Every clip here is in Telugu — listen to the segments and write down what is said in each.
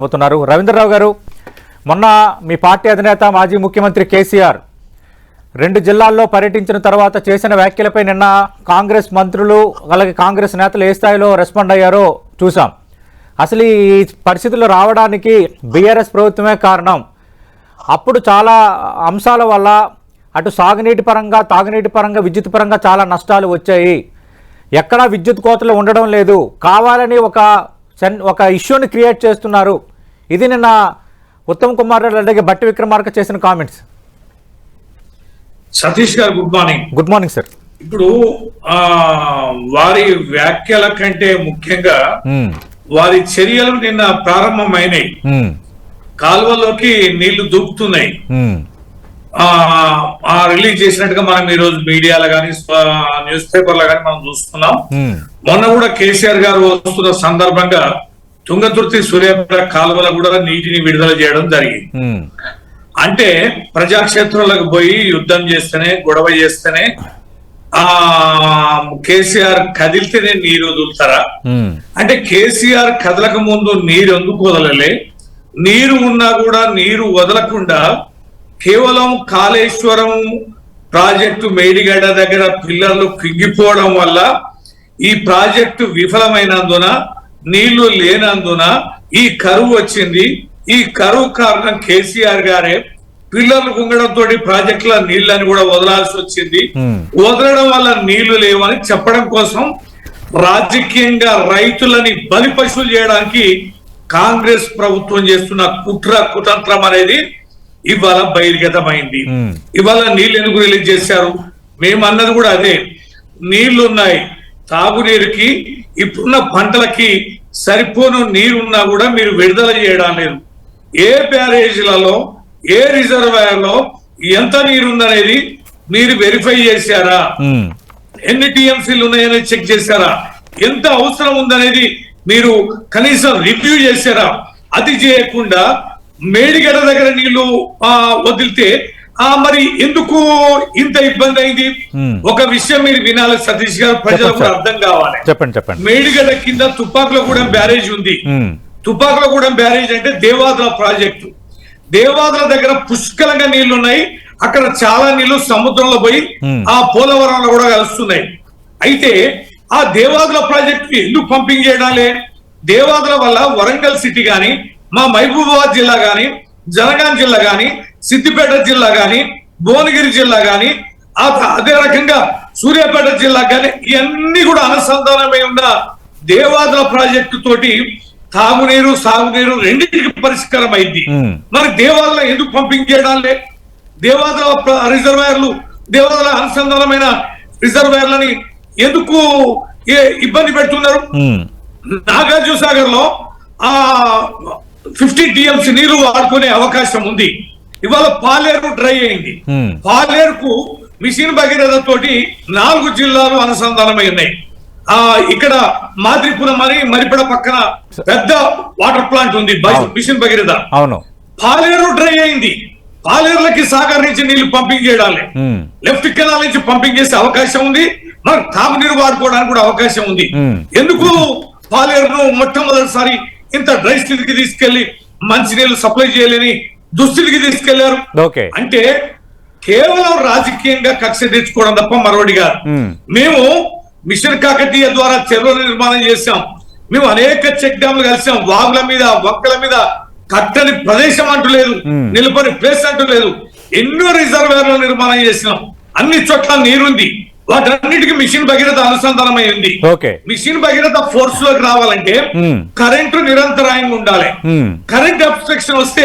అవుతున్నారు రవీంద్రరావు గారు మొన్న మీ పార్టీ అధినేత మాజీ ముఖ్యమంత్రి కేసీఆర్ రెండు జిల్లాల్లో పర్యటించిన తర్వాత చేసిన వ్యాఖ్యలపై నిన్న కాంగ్రెస్ మంత్రులు అలాగే కాంగ్రెస్ నేతలు ఏ స్థాయిలో రెస్పాండ్ అయ్యారో చూసాం అసలు ఈ పరిస్థితులు రావడానికి బీఆర్ఎస్ ప్రభుత్వమే కారణం. అప్పుడు చాలా అంశాల వల్ల అటు సాగునీటి పరంగా తాగునీటి పరంగా విద్యుత్ పరంగా చాలా నష్టాలు వచ్చాయి. ఎక్కడా విద్యుత్ కోతలు ఉండడం లేదు. కావాలని ఒక సెన్- ఒక ఇష్యూని క్రియేట్ చేస్తున్నారు. ఇది నిన్న ఉత్తమ్ కుమార్ రెడ్డి అలాగే బట్టి విక్రమార్క చేసిన comments Satish garu good morning good morning sir ఇప్పుడు ఆ వారి వ్యాఖ్యల కంటే ముఖ్యంగా మ్మ్. వారి చర్యలు నిన్న ప్రారంభమైనాయి మ్మ్. కాలువలోకి నీళ్ళు దూకుతున్నాయి మ్మ్. ఆ రిలీజ్ చేసినట్టుగా మనం ఈ రోజు మీడియాలో కానీ న్యూస్ పేపర్లో కానీ మనం చూస్తున్నాం. మొన్న కూడా కేసీఆర్ గారు వస్తున్న సందర్భంగా తుంగతుర్తి సూర్యాపేట కాలువల కూడా నీటిని విడుదల చేయడం జరిగింది. అంటే ప్రజాక్షేత్రంలోకి పోయి యుద్ధం చేస్తేనే గొడవ చేస్తేనే ఆ కేసీఆర్ కదిలితేనే నీరు వదులుతారా. అంటే కేసీఆర్ కదలక ముందు నీరు ఎందుకు వదలలే నీరు ఉన్నా కూడా నీరు వదలకుండా కేవలం కాళేశ్వరం ప్రాజెక్టు మేడిగడ్డ దగ్గర పిల్లర్లు కుంగిపోవడం వల్ల ఈ ప్రాజెక్టు విఫలమైనందున నీళ్ళు లేనందున ఈ కరువు వచ్చింది. ఈ కరువు కారణం కేసీఆర్ గారే పిల్లర్లు కుంగడంతో ప్రాజెక్టుల నీళ్ళని కూడా వదలాల్సి వచ్చింది. వదలడం వల్ల నీళ్ళు లేవని చెప్పడం కోసం రాజకీయంగా రైతులని బలి పశువులు చేయడానికి కాంగ్రెస్ ప్రభుత్వం చేస్తున్న కుట్ర కుతంత్రం అనేది ఇవాళ బహిర్గతమైంది. ఇవాళ నీళ్ళు ఎందుకు రిలీజ్ చేశారు? మేము అన్నది కూడా అదే. నీళ్ళు ఉన్నాయి తాగునీరుకి ఇప్పుడున్న పంటలకి సరిపోను నీరున్నా కూడా మీరు విడుదల చేయడం లేదు. ఏ బ్యారేజీలలో ఏ రిజర్వాయర్లో ఎంత నీరుందనేది మీరు వెరిఫై చేశారా. ఎన్ని టీఎంసీలు ఉన్నాయని చెక్ చేశారా? ఎంత అవసరం ఉందనేది మీరు కనీసం రివ్యూ చేశారా? అది చేయకుండా మేడిగడ్డ దగ్గర నీళ్ళు వదిలితే మరి ఎందుకు ఇంత ఇబ్బంది అయింది. ఒక విషయం మీరు వినాలి సతీష్ గారు ప్రజలకు. అర్థం కావాలి చెప్పండి చెప్పండి మేడిగడ్డ కింద తుపాకులగూడెం బ్యారేజ్ ఉంది మ్మ్. తుపాకులగూడెం బ్యారేజ్ అంటే దేవాదుల ప్రాజెక్టు దేవాదుల దగ్గర పుష్కలంగా నీళ్ళు ఉన్నాయి అక్కడ చాలా నీళ్ళు సముద్రంలో పోయి. ఆ పోలవరంలో కూడా కలుస్తున్నాయి అయితే ఆ దేవాదుల ప్రాజెక్టు ఎందుకు పంపింగ్ చేయడాలే దేవాదుల వల్ల వరంగల్ సిటీ గాని మా మహబూబాబాద్ జిల్లా గాని జనగాం జిల్లా గాని సిద్దిపేట జిల్లా గాని భువనగిరి జిల్లా గాని ఆ అదే రకంగా సూర్యాపేట జిల్లా గాని ఇవన్నీ కూడా అనుసంధానమై ఉన్న దేవాదుల ప్రాజెక్టు తోటి తాగునీరు సాగునీరు రెండింటికి పరిష్కారం అయింది. మరి దేవాదుల ఎందుకు పంపింగ్ చేయడాలే దేవాదుల రిజర్వాయర్లు దేవాదుల అనుసంధానమైన రిజర్వాయర్లని ఎందుకు ఇబ్బంది పెడుతున్నారు. నాగార్జున సాగర్లో ఆ ఫిఫ్టీ టీఎంసీ నీరు వాడుకునే అవకాశం ఉంది ఇవాళ పాలేరు డ్రై అయింది. పాలేరుకు మిషన్ భగీరథ తోటి నాలుగు జిల్లాలు అనుసంధానమై ఉన్నాయి. ఆ ఇక్కడ మాదిరిపురం అని మరిపడ పక్కన పెద్ద వాటర్ ప్లాంట్ ఉంది. మిషన్ భగీరథ. అవును. పాలేరు డ్రై అయింది. పాలేరులకి సాగర్ నుంచి నీళ్ళు పంపింగ్ చేయాలి. లెఫ్ట్ కెనాల్ నుంచి పంపింగ్ చేసే అవకాశం ఉంది. మనకు తాగునీరు వాడుకోవడానికి కూడా అవకాశం ఉంది. ఎందుకు పాలేరును మొట్టమొదటిసారి ఇంత డ్రై స్థితికి తీసుకెళ్ళి మంచినీళ్ళు సప్లై చేయలేని దుస్థితికి తీసుకెళ్ళారు. అంటే కేవలం రాజకీయంగా కక్ష తెచ్చుకోవడం తప్ప మరొకటి కాదు. మ్మ్. మిషన్ కాకతీయ ద్వారా చెరువుల నిర్మాణం చేశాం. మేము అనేక చెక్ డ్యాంలు కలిసాం వాగుల మీద వంకల మీద కట్టని ప్రదేశం అంటూ లేదు. నిలబడి ప్లేస్ అంటూ లేదు. ఎన్నో రిజర్వేర్ల నిర్మాణం చేసినాం. అన్ని చోట్ల నీరుంది. వాటన్నిటికీ మిషన్ భగీరథ అనుసంధానమై ఉంది ఓకే మిషన్ భగీరథ ఫోర్స్లోకి రావాలంటే. కరెంటు నిరంతరాయంగా ఉండాలి. కరెంట్ అబ్స్ట్రక్షన్ వస్తే.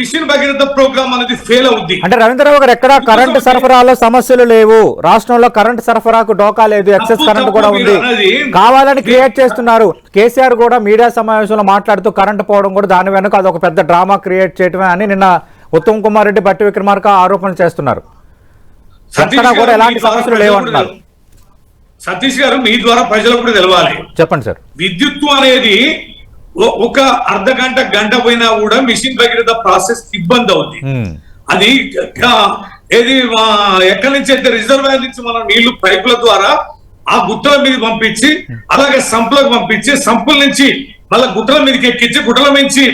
మిషన్ భగీరథ ప్రోగ్రామ్ అనేది ఫెయిల్ అవుద్ది అంటే రవీంద్రరావు గారు ఎక్కడా కరెంటు సరఫరాలో సమస్యలు లేవు రాష్ట్రంలో కరెంటు సరఫరాకు డోకా లేదు ఎక్సెస్ కరెంట్ కూడా ఉంది. కావాలని క్రియేట్ చేస్తున్నారు కేసీఆర్ కూడా మీడియా సమావేశంలో మాట్లాడుతూ కరెంటు పోవడం కూడా దాని వెనుక అదొక పెద్ద డ్రామా క్రియేట్ చేయటమే అని నిన్న ఉత్తమ్ కుమార్ రెడ్డి బట్టి విక్రమార్క ఆరోపణలు చేస్తున్నారు కూడా ఎలాంటి సమస్యలు లేవంటున్నారు. కూడా సతీష్ గారు మీ ద్వారా ప్రజలకు కూడా తెలవాలి. చెప్పండి సార్. విద్యుత్తు అనేది ఒక అర్ధ గంట గంట పోయినా కూడా మిషన్ భగీరథ ప్రాసెస్ ఇబ్బంది అవుతుంది అది ఏది ఎక్కడి నుంచి అయితే రిజర్వాయర్ నుంచి మనం నీళ్ళు పైపుల ద్వారా ఆ గుట్టల మీద పంపించి అలాగే సంపులకు పంపించి సంపుల నుంచి మళ్ళీ గుట్టల మీదకి ఎక్కించి గుట్టల నుంచి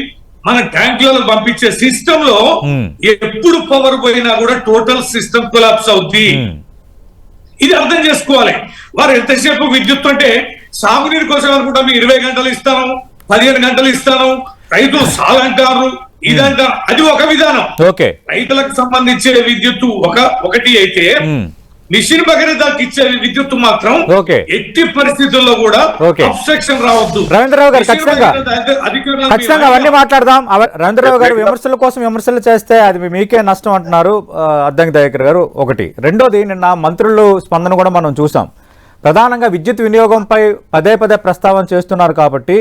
మన ట్యాంకులలో పంపించే సిస్టమ్లో. ఎప్పుడు పవర్ పోయినా కూడా టోటల్ సిస్టమ్ కొలాప్స్ అవుద్ది. ఇది అర్థం చేసుకోవాలి. వారు ఎంతసేపు విద్యుత్ అంటే సాగునీరు కోసం అనుకుంటా మీ ఇరవై గంటలు ఇస్తాను పదిహేను గంటలు ఇస్తాను రైతులు సాలంటారు ఇదంటారు అది ఒక విధానం. ఓకే. రైతులకు సంబంధించే విద్యుత్తు ఒక ఒకటి అయితే మిషన్ భగీరథకి ఇచ్చే విద్యుత్తు మాత్రం. ఎట్టి పరిస్థితుల్లో కూడా. అబ్స్ట్రక్షన్ రావద్దు. రవీంద్రరావు గారు ఖచ్చితంగా. ఖచ్చితంగా అవన్నీ మాట్లాడదాం. రవీంద్రరావు గారు విమర్శల కోసం విమర్శలు చేస్తే అది మీకే నష్టం అంటున్నారు అద్దంకి దయాకర్ గారు. ఒకటి. రెండోది నిన్న మంత్రులు స్పందన కూడా మనం చూసాం. ప్రధానంగా విద్యుత్ వినియోగంపై పదే పదే ప్రస్తావన చేస్తున్నారు కాబట్టి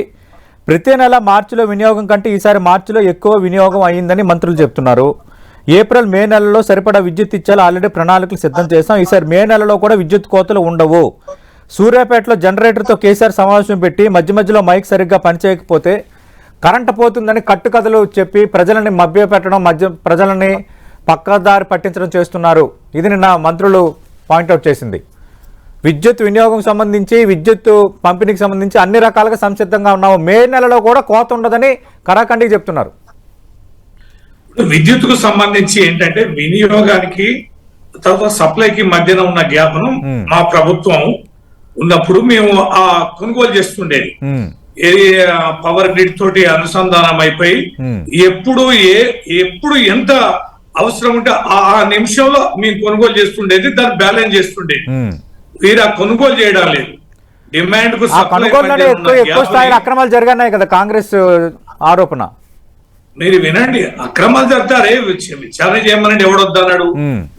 ప్రతి నెల మార్చిలో వినియోగం కంటే ఈసారి మార్చిలో ఎక్కువ వినియోగం అయ్యిందని మంత్రులు చెప్తున్నారు. ఏప్రిల్ మే నెలలో సరిపడా విద్యుత్ ఇచ్చేలా ఆల్రెడీ ప్రణాళికలు సిద్ధం చేస్తాం ఈసారి మే నెలలో కూడా విద్యుత్ కోతలు ఉండవు. సూర్యాపేటలో జనరేటర్తో కేసీఆర్ సమావేశం పెట్టి మధ్య మధ్యలో మైక్ సరిగ్గా పనిచేయకపోతే కరెంట్ పోతుందని కట్టుకథలు చెప్పి ప్రజలని మభ్యపెట్టడం మధ్య ప్రజలని పక్కదారి పట్టించడం చేస్తున్నారు. ఇది నిన్న మంత్రులు పాయింట్అవుట్ చేసింది. విద్యుత్ వినియోగం సంబంధించి విద్యుత్ పంపిణీకి సంబంధించి అన్ని రకాలుగా సంసిద్ధంగా ఉన్నాము. మే నెలలో కూడా కోత ఉండదని కరాఖండికి చెప్తున్నారు. విద్యుత్కు సంబంధించి ఏంటంటే వినియోగానికి తర్వాత సప్లైకి మధ్యన ఉన్న గ్యాప్ను. మా ప్రభుత్వం ఉన్నప్పుడు మేము ఆ కొనుగోలు చేస్తుండేది పవర్ గ్రిడ్ తోటి అనుసంధానం అయిపోయి. ఎప్పుడు ఏ ఎప్పుడు ఎంత అవసరం ఉంటే ఆ నిమిషంలో మేము కొనుగోలు చేస్తుండేది దాన్ని బ్యాలెన్స్ చేస్తుండేది ఉమ్. వీరు ఆ కొనుగోలు చేయడం లేదు డిమాండ్కు అక్రమాలు జరిగాయి కదా కాంగ్రెస్ ఆరోపణ మీరు వినండి అక్రమాలు జరుగుతారే విచ- విచారణ చేయమనండి ఎవడొద్దన్నాడు.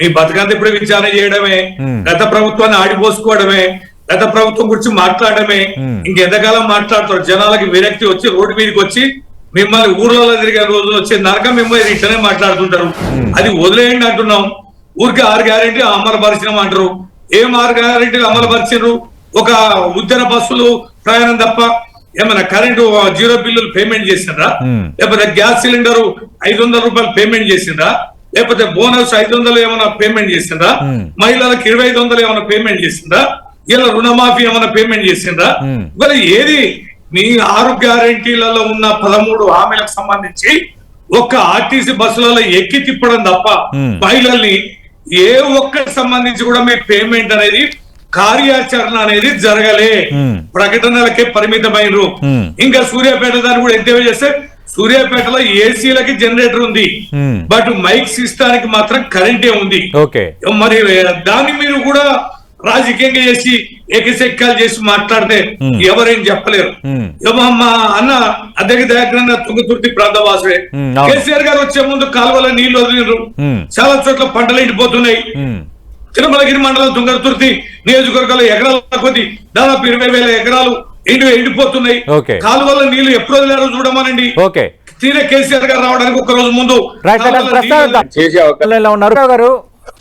మీ బతకంత ఇప్పుడు విచారణ చేయడమే. గత ప్రభుత్వాన్ని ఆడిపోసుకోవడమే గత ప్రభుత్వం గురించి మాట్లాడమే. ఇంకెంతకాలం మాట్లాడతారు? జనాలకి విరక్తి వచ్చి రోడ్డు మీదకి వచ్చి మిమ్మల్ని ఊర్లలో తిరిగే రోజులు వచ్చే నరకం మిమ్మల్ని ఇట్లనే మాట్లాడుతుంటారు. అది వదిలేయండి అంటున్నాం. ఊరికి ఆరు గ్యారెంటీ అమలుపరిచినాం అంటారు. ఏం ఆరు గ్యారెంటీలు అమలుపరిచారు ఒక ఉద్దర బస్సులు ప్రయాణం తప్ప ఏమైనా కరెంటు జీరో బిల్లులు పేమెంట్ చేసిండ్రా. లేకపోతే గ్యాస్ సిలిండర్ ఐదు వందల రూపాయలు పేమెంట్ చేసిండ్రా లేకపోతే బోనస్ ఐదు వందలు ఏమైనా పేమెంట్ చేసిండ్రా. మహిళలకు ఇరవై ఐదు వందలు ఏమైనా పేమెంట్ చేసిండ్రా ఇలా రుణమాఫీ ఏమైనా పేమెంట్ చేసిండ్రా. మరి ఏది మీ ఆరు గ్యారంటీలలో ఉన్న పదమూడు హామీలకు సంబంధించి ఒక్క ఆర్టీసీ బస్సులలో ఎక్కి తిప్పడం తప్ప. మహిళల్ని ఏ ఒక్కటి సంబంధించి కూడా మీ పేమెంట్ అనేది కార్యాచరణ అనేది జరగలే. ప్రకటనలకే పరిమితమైనరు మ్మ్. ఇంకా సూర్యాపేట దాన్ని కూడా ఎంతేవే చేస్తే సూర్యాపేటలో ఏసీలకి జనరేటర్ ఉంది. బట్ మైక్ సిస్టానికి మాత్రం కరెంటే ఉంది మరి దాన్ని మీరు కూడా రాజకీయంగా చేసి ఏకశక్యాలు చేసి మాట్లాడితే. ఎవరేం చెప్పలేరు మా అన్న అద్దెకి దగ్గర తుంగతుర్తి ప్రాంతవాసుడే. కేసీఆర్ గారు వచ్చే ముందు కాలువల నీళ్ళు వదిలినారు. చాలా చోట్ల పంటలు ఎండిపోతున్నాయి తిరుమలగిరి మండలం తుంగతుర్తి నియోజకవర్గంలో ఎకరాల కొద్ది దాదాపు ఇరవై వేల ఎకరాలు ఎండి ఎండిపోతున్నాయి. కాలువల నీళ్ళు ఎప్పుడు వదిలారో చూడమనండి. ఓకే. తీరే కేసీఆర్ గారు రావడానికి ఒక రోజు ముందు ఉన్నారు? రావు గారు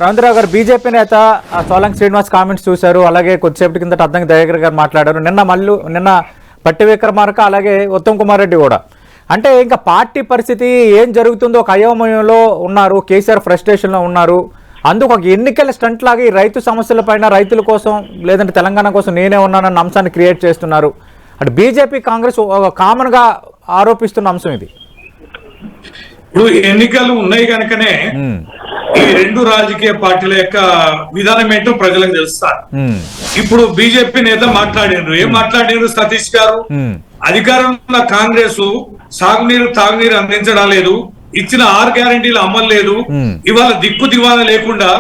రవీంద్రరావు గారు బీజేపీ నేత ఆ, సోలంకి శ్రీనివాస్ కామెంట్స్ చూశారు. అలాగే కొద్దిసేపటి కిందట అద్దంకి దయాకర్ గారు మాట్లాడారు. నిన్న మల్లు నిన్న పట్టి విక్రమార్క అలాగే ఉత్తమ్ కుమార్ రెడ్డి కూడా. అంటే ఇంకా పార్టీ పరిస్థితి ఏం జరుగుతుందో ఒక అయోమయంలో ఉన్నారు. కేసీఆర్ ఫ్రస్ట్రేషన్లో ఉన్నారు. అందుకు ఒక ఎన్నికల స్టంట్ లాగా ఈ రైతు సమస్యల పైన రైతుల కోసం లేదంటే తెలంగాణ కోసం నేనే ఉన్నానన్న అంశాన్ని క్రియేట్ చేస్తున్నారు. అటు బీజేపీ కాంగ్రెస్ కామన్గా ఆరోపిస్తున్న అంశం ఇది. ఇప్పుడు ఎన్నికలు ఉన్నాయి కనుకనే ఈ రెండు రాజకీయ పార్టీల యొక్క విధానం ఏంటో ప్రజలకు తెలుస్తారు. ఇప్పుడు బీజేపీ నేత మాట్లాడిండ్రు ఏం మాట్లాడిండ్రు సతీష్ గారు? అధికారంలో కాంగ్రెస్ సాగునీరు తాగునీరు అందించడం లేదు. ఇచ్చిన ఆరు గ్యారంటీలు అమలు లేదు. ఇవాళ దిక్కు దివాన లేకుండా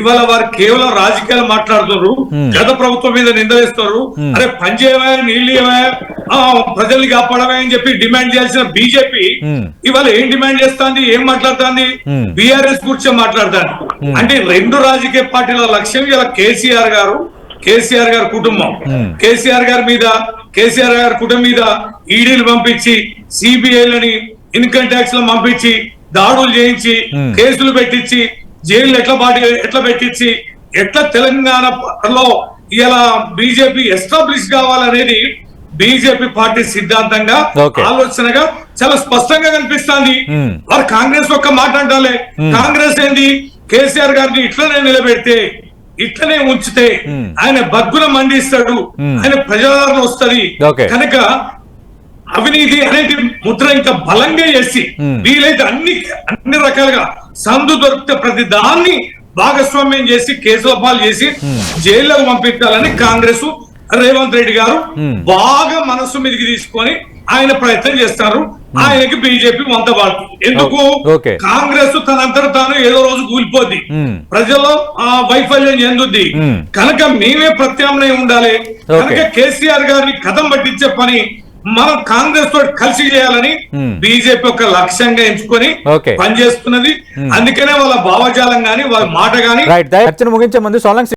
ఇవాళ వారు కేవలం రాజకీయాలు మాట్లాడుతున్నారు. గత ప్రభుత్వం మీద నిందలేస్తారు. అరే పనిచేయవా నీళ్ళు ప్రజల్ని కాపాడవా అని చెప్పి డిమాండ్ చేయాల్సిన బీజేపీ. ఇవాళ ఏం డిమాండ్ చేస్తాంది ఏం మాట్లాడుతాంది. బీఆర్ఎస్ గురించే మాట్లాడతాను అంటే రెండు రాజకీయ పార్టీల లక్ష్యం ఇలా కేసీఆర్ గారు కేసీఆర్ గారి కుటుంబం. కేసీఆర్ గారి మీద కేసీఆర్ గారి కుటుంబం మీద ఈడీలు పంపించి సిబిఐలని ఇన్కమ్ ట్యాక్స్లో పంపించి దాడులు చేయించి. కేసులు పెట్టించి జైలు ఎట్లా పాటి ఎట్లా పెట్టించి ఎట్లా తెలంగాణలో ఇలా బీజేపీ ఎస్టాబ్లిష్ కావాలనేది బీజేపీ పార్టీ సిద్ధాంతంగా. ఆలోచనగా చాలా స్పష్టంగా కనిపిస్తుంది. వారు కాంగ్రెస్ ఒక్క మాట అంటాలే. కాంగ్రెస్ ఏంది కేసీఆర్ గారిని ఇట్లనే నిలబెడితే ఇట్లనే ఉంచితే. ఆయన బగ్గున మండిస్తాడు. ఆయన ప్రజాదరణ వస్తది. కనుక అవినీతి అనేది ముద్ర ఇంకా బలంగా చేసి. వీలైతే అన్ని అన్ని రకాలుగా సందు దొరికితే ప్రతి దాన్ని భాగస్వామ్యం చేసి కేసుల పాలు చేసి జైల్లోకి పంపించాలని కాంగ్రెస్ రేవంత్ రెడ్డి గారు. బాగా మనస్సు మీదకి తీసుకొని ఆయన ప్రయత్నం చేస్తారు ఆయనకి బీజేపీ వంత పాడుతుంది ఎందుకు. కాంగ్రెస్ తనంతట తాను ఏదో రోజు కూలిపోద్ది. ప్రజల్లో ఆ వైఫల్యం చెందుద్ది. కనుక మేమే ప్రత్యామ్నాయం ఉండాలి. కనుక కేసీఆర్ గారిని కథం పట్టించే పని మనం కాంగ్రెస్ తోటి కలిసి చేయాలని Hmm. బీజేపీ ఒక లక్ష్యంగా ఎంచుకొని. పనిచేస్తున్నది అందుకనే వాళ్ళ భావజాలం గాని వాళ్ళ మాట గాని చర్చను ముగించే ముందు సోలంగ్